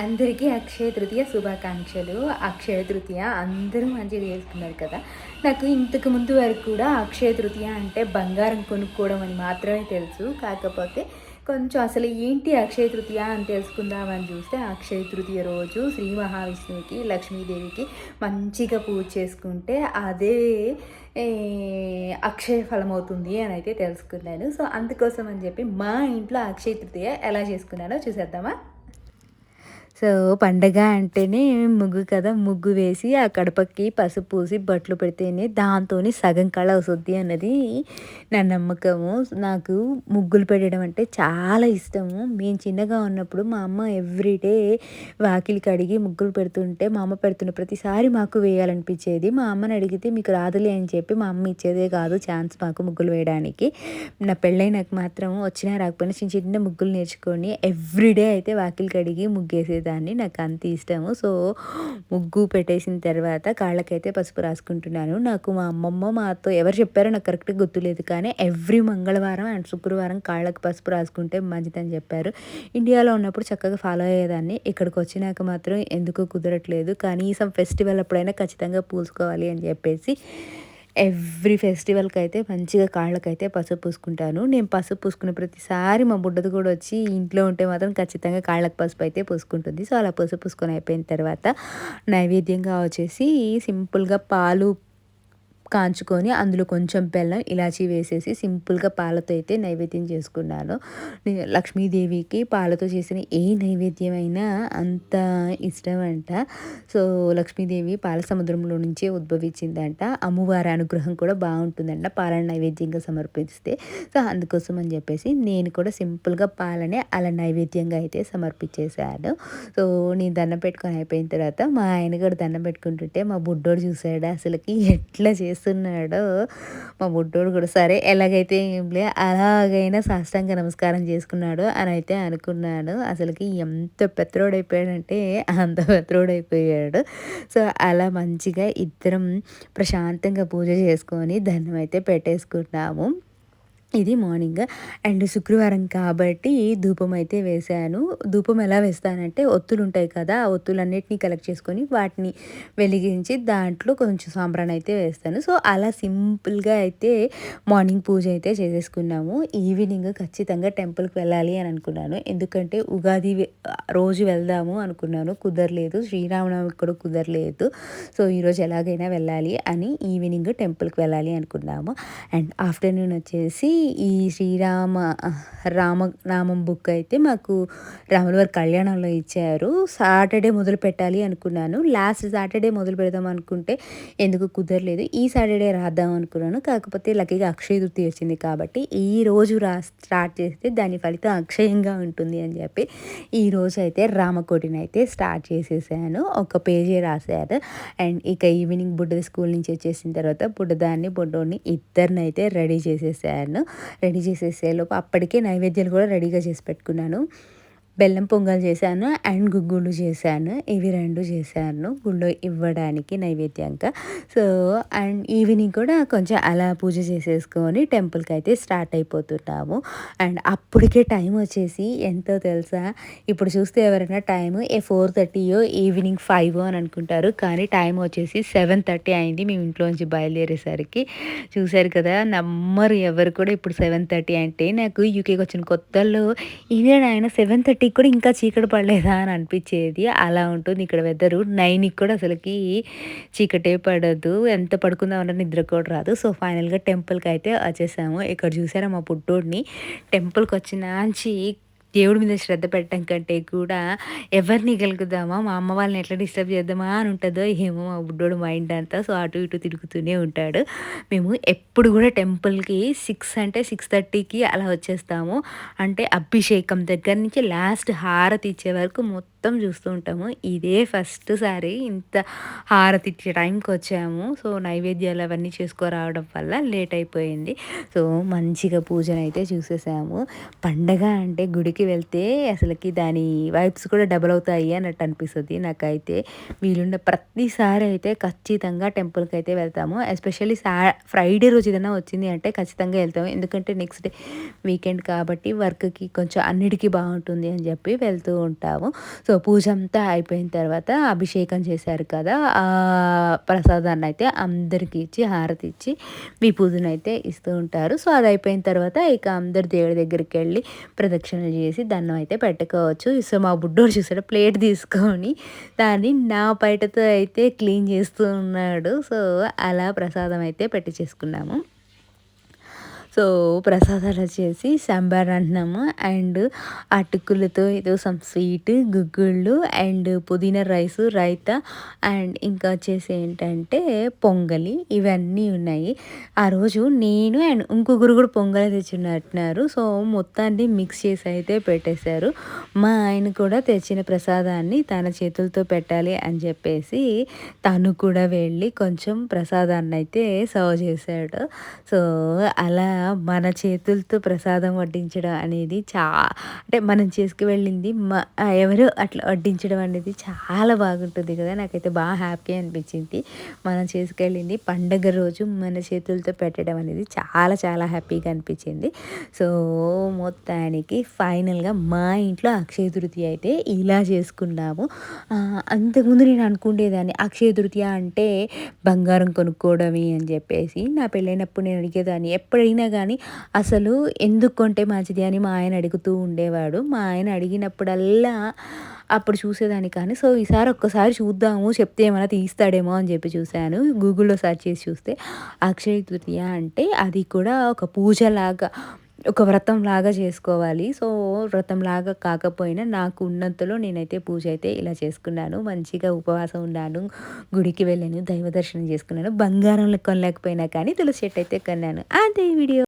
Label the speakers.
Speaker 1: అందరికీ అక్షయ తృతీయ శుభాకాంక్షలు. అక్షయ తృతీయ అందరూ మంచిగా చేసుకున్నారు కదా. నాకు ఇంతకు ముందు వరకు కూడా అక్షయ తృతీయ అంటే బంగారం కొనుక్కోవడం అని మాత్రమే తెలుసు. కాకపోతే కొంచెం అసలు ఏంటి అక్షయ తృతీయ అని తెలుసుకుందామని చూస్తే అక్షయ తృతీయ రోజు శ్రీ మహావిష్ణువుకి లక్ష్మీదేవికి మంచిగా పూజ చేసుకుంటే అదే అక్షయ ఫలం అవుతుంది అని అయితే తెలుసుకున్నాను. సో అందుకోసం అని చెప్పి మా ఇంట్లో అక్షయ తృతీయ ఎలా చేసుకున్నానో చూసేద్దామా? సో పండగ అంటేనే ముగ్గు కదా ముగ్గు వేసి ఆ కడపకి పసుపు పూసి బట్టలు పెడితేనే దాంతోనే సగం కళ వస్తుంది అన్నది నా నమ్మకము. నాకు ముగ్గులు పెట్టడం అంటే చాలా ఇష్టము. మేము చిన్నగా ఉన్నప్పుడు మా అమ్మ ఎవ్రీడే వాకిలి కడిగి ముగ్గులు పెడుతుంటే మా అమ్మ పెడుతున్న ప్రతిసారి మాకు వేయాలనిపించేది. మా అమ్మని అడిగితే మీకు రాదులే అని చెప్పి మా అమ్మ ఇచ్చేదే కాదు ఛాన్స్ మాకు ముగ్గులు వేయడానికి. నా పెళ్ళైనాక మాత్రం వచ్చినా రాకపోయినా చిన్న చిన్న ముగ్గులు నేర్చుకొని ఎవ్రీడే అయితే వాకిలి కడిగి పెట్టేదాన్ని నాకు అంత ఇష్టము. సో ముగ్గు పెట్టేసిన తర్వాత కాళ్ళకైతే పసుపు రాసుకుంటున్నాను. నాకు మా అమ్మమ్మ మాతో ఎవరు చెప్పారో నాకు కరెక్ట్గా గుర్తులేదు. కానీ ఎవ్రీ మంగళవారం అండ్ శుక్రవారం కాళ్ళకి పసుపు రాసుకుంటే మంచిదని చెప్పారు. ఇండియాలో ఉన్నప్పుడు చక్కగా ఫాలో అయ్యేదాన్ని. ఇక్కడికి వచ్చినాక మాత్రం ఎందుకు కుదరట్లేదు. కనీసం ఫెస్టివల్ అప్పుడైనా ఖచ్చితంగా పూసుకోవాలి అని చెప్పేసి ఎవ్రీ ఫెస్టివల్కి అయితే మంచిగా కాళ్ళకైతే పసుపు పూసుకుంటాను. నేను పసుపు పూసుకున్న ప్రతిసారి మా బుడ్డది కూడా వచ్చి ఇంట్లో ఉంటే మాత్రం ఖచ్చితంగా కాళ్ళకి పసుపు అయితే పూసుకుంటుంది. సో అలా పసుపు పూసుకొని అయిపోయిన తర్వాత నైవేద్యంగా వచ్చేసి సింపుల్గా పాలు కాంచుకొని అందులో కొంచెం బెల్లం ఇలాచి వేసేసి సింపుల్గా పాలతో అయితే నైవేద్యం చేసుకున్నాను. లక్ష్మీదేవికి పాలతో చేసిన ఏ నైవేద్యమైనా అంత ఇష్టం అంట సో లక్ష్మీదేవి పాల సముద్రంలో నుంచే ఉద్భవించిందంట. అమ్మవారి అనుగ్రహం కూడా బాగుంటుందంట పాల నైవేద్యంగా సమర్పిస్తే. సో అందుకోసం అని చెప్పేసి నేను కూడా సింపుల్గా పాలనే అలా నైవేద్యంగా అయితే సమర్పించేశాను. సో నేను దండం పెట్టుకొని అయిపోయిన తర్వాత మా ఆయన కూడా దండం పెట్టుకుంటుంటే మా బుడ్డోడు చూసాడు అసలుకి ఎట్లా చేసి చేస్తున్నాడో మా బుడ్డోడు కూడా. సరే ఎలాగైతే ఏంలే అలాగైనా సాష్టాంగ నమస్కారం చేసుకున్నాడు అని అయితే అనుకున్నాడు. అసలుకి ఎంత పెత్రోడైపోయాడంటే అంత పెత్రోడైపోయాడు సో అలా మంచిగా ఇద్దరం ప్రశాంతంగా పూజ చేసుకొని దండం అయితే పెట్టేసుకున్నాము. ఇది మార్నింగ్ అండ్ శుక్రవారం కాబట్టి ధూపం అయితే వేశాను. ధూపం ఎలా వేస్తానంటే ఒత్తులు ఉంటాయి కదా ఆ ఒత్తులన్నిటిని కలెక్ట్ చేసుకొని వాటిని వెలిగించి దాంట్లో కొంచెం సాంబ్రాన్ అయితే వేస్తాను. సో అలా సింపుల్గా అయితే మార్నింగ్ పూజ అయితే చేసేసుకున్నాము. ఈవినింగ్ ఖచ్చితంగా టెంపుల్కి వెళ్ళాలి అని అనుకున్నాను. ఎందుకంటే ఉగాది రోజు వెళ్దాము అనుకున్నాను. కుదరలేదు. శ్రీరామనవమి కూడా కుదరలేదు. సో ఈరోజు ఎలాగైనా వెళ్ళాలి అని ఈవినింగ్ టెంపుల్కి వెళ్ళాలి అనుకున్నాము. అండ్ ఆఫ్టర్నూన్ వచ్చేసి ఈ శ్రీరామ రామ నామం బుక్ అయితే మాకు రాముల వారి కళ్యాణంలో ఇచ్చారు. సాటర్డే మొదలు పెట్టాలి అనుకున్నాను. లాస్ట్ సాటర్డే మొదలు పెడదాం అనుకుంటే ఎందుకు కుదరలేదు. ఈ సాటర్డే రాద్దాం అనుకున్నాను. కాకపోతే లక్కీగా అక్షయ వచ్చింది కాబట్టి ఈ రోజు రా స్టార్ట్ చేస్తే దాని ఫలితం అక్షయంగా ఉంటుంది అని చెప్పి ఈ రోజు అయితే రామకోటిని అయితే స్టార్ట్ చేసేసాను. ఒక పేజీ రాశారు. అండ్ ఇక ఈవినింగ్ బుడ్డ స్కూల్ నుంచి వచ్చేసిన తర్వాత బుడ్డదాన్ని బుడ్డోని ఇద్దరిని అయితే రెడీ చేసేసాను. రెడీ చేసేసేలోపు అప్పటికే నైవేద్యాలు కూడా రెడీగా చేసి పెట్టుకున్నాను. బెల్లం పొంగల్ చేశాను అండ్ గుగ్గుళ్ళు చేశాను. ఇవి రెండు చేశాను. గుళ్ళో ఇవ్వడానికి నైవేద్యంగా. సో అండ్ ఈవినింగ్ కూడా కొంచెం అలా పూజ చేసేసుకొని టెంపుల్కి అయితే స్టార్ట్ అయిపోతున్నాము. అండ్ అప్పటికే టైం వచ్చేసి ఎంతో తెలుసా? ఇప్పుడు చూస్తే ఎవరైనా టైం ఏ ఫోర్ థర్టీయో ఈవినింగ్ ఫైవ్ అని అనుకుంటారు. కానీ టైం వచ్చేసి సెవెన్ థర్టీ అయింది. మేము ఇంట్లోంచి బయలుదేరేసరికి చూశారు కదా? నమ్మరు ఎవరు కూడా ఇప్పుడు సెవెన్ థర్టీ అంటే. నాకు యూకేకి వచ్చిన కొత్తలో ఇదే ఆయన సెవెన్ థర్టీ థర్టీకి కూడా ఇంకా చీకటి పడలేదా అని అనిపించేది. అలా ఉంటుంది ఇక్కడ వెదరు నైన్కి కూడా అసలుకి చీకటే పడదు. ఎంత పడుకుందామన్నా నిద్ర కూడా రాదు. సో ఫైనల్గా టెంపుల్కి అయితే వచ్చేసాము. ఇక్కడ చూసారా మా పుట్టోడిని? టెంపుల్కి వచ్చినాంచి దేవుడి మీద శ్రద్ధ పెట్టడం కంటే కూడా ఎవరిని గెలుకుదామా? మా అమ్మ వాళ్ళని ఎట్లా డిస్టర్బ్ చేద్దామా అని ఉంటుందో ఏమో మా బుడ్డోడు మైండ్ అంతా. సో అటు ఇటు తిరుగుతూనే ఉంటాడు. మేము ఎప్పుడు కూడా టెంపుల్కి సిక్స్ అంటే సిక్స్ థర్టీకి అలా వచ్చేస్తాము. అంటే అభిషేకం దగ్గర నుంచి లాస్ట్ హారతి ఇచ్చే వరకు మొత్తం చూస్తూ ఉంటాము. ఇదే ఫస్ట్ సారి ఇంత హారతి ఇచ్చే టైంకి వచ్చాము. సో నైవేద్యాలు అవన్నీ చేసుకురావడం వల్ల లేట్ అయిపోయింది. సో మంచిగా పూజను అయితే చూసేసాము. పండగ అంటే గుడికి వెళ్తే అసలుకి దాని వైబ్స్ కూడా డబల్ అవుతాయి అన్నట్టు అనిపిస్తుంది నాకైతే. వీలున్న ప్రతిసారి అయితే ఖచ్చితంగా టెంపుల్కి అయితే వెళ్తాము. ఎస్పెషల్లీ సా ఫ్రైడే రోజు ఏదైనా వచ్చింది అంటే ఖచ్చితంగా వెళ్తాము. ఎందుకంటే నెక్స్ట్ డే వీకెండ్ కాబట్టి వర్క్కి కొంచెం అన్నిటికీ బాగుంటుంది అని చెప్పి వెళ్తూ ఉంటాము. సో పూజ అంతా అయిపోయిన తర్వాత అభిషేకం చేశారు కదా ఆ ప్రసాదాన్ని అయితే అందరికీ ఇచ్చి హారతి ఇచ్చి విభూతిని అయితే ఇస్తూ ఉంటారు. సో అది అయిపోయిన తర్వాత ఇక అందరు దేవుడి దగ్గరికి వెళ్ళి ప్రదక్షిణ చేసి దండం అయితే పెట్టుకోవచ్చు. సో మా బుడ్డోడు చూసాడు ప్లేట్ తీసుకొని దాన్ని నా బయటతో అయితే క్లీన్ చేస్తూ ఉన్నాడు. సో అలా ప్రసాదం అయితే పెట్టి చేసుకున్నాము. సో ప్రసాదాలు వచ్చేసి సాంబార్ అంటున్నాము. అండ్ అటుకులతో ఏదో సమ్ స్వీట్ గుగ్గుళ్ళు అండ్ పుదీనా రైస్ రైతా అండ్ ఇంకా వచ్చేసి ఏంటంటే పొంగలి ఇవన్నీ ఉన్నాయి. ఆ రోజు నేను అండ్ ఇంకొకరు కూడా పొంగలి తెచ్చినట్టున్నారు. సో మొత్తాన్ని మిక్స్ చేసి అయితే పెట్టేశారు. మా ఆయన కూడా తెచ్చిన ప్రసాదాన్ని తన చేతులతో పెట్టాలి అని చెప్పేసి తను కూడా వెళ్ళి కొంచెం ప్రసాదాన్ని అయితే సర్వ్ చేశాడు. సో అలా మన చేతులతో ప్రసాదం వడ్డించడం అనేది చా అంటే మనం చేసుకు వెళ్ళింది ఎవరు అట్లా వడ్డించడం అనేది చాలా బాగుంటుంది కదా. నాకైతే బాగా హ్యాపీ అనిపించింది. మనం చేసుకెళ్ళింది పండగ రోజు మన చేతులతో పెట్టడం అనేది చాలా చాలా హ్యాపీగా అనిపించింది. సో మొత్తానికి ఫైనల్గా మా ఇంట్లో అక్షయ తృతీయ అయితే ఇలా చేసుకున్నాము. అంతకుముందు నేను అనుకునేదాన్ని అక్షయ తృతీయ అంటే బంగారం కొనుక్కోవడమే అని చెప్పేసి. నా పెళ్ళైనప్పుడు నేను అడిగేదాన్ని ఎప్పుడైనా కానీ అసలు ఎందుకు కొంటే మంచిది అని మా ఆయన అడుగుతూ ఉండేవాడు. మా ఆయన అడిగినప్పుడల్లా అప్పుడు చూసేదాన్ని కానీ సో ఈసారి ఒక్కసారి చూద్దాము చెప్తే ఏమైనా తీస్తాడేమో అని చెప్పి చూశాను. గూగుల్లో సెర్చ్ చేసి చూస్తే అక్షయ తృతీయ అంటే అది కూడా ఒక పూజలాగా ఒక వ్రతం లాగా చేసుకోవాలి. సో వ్రతం లాగా కాకపోయినా నాకు ఉన్నంతలో నేనైతే పూజ అయితే ఇలా చేసుకున్నాను. మంచిగా ఉపవాసం ఉన్నాను గుడికి వెళ్ళాను దైవ దర్శనం చేసుకున్నాను బంగారం కొనలేకపోయినా కానీ తులసి చెట్టు అయితే కొన్నాను. అదే వీడియో.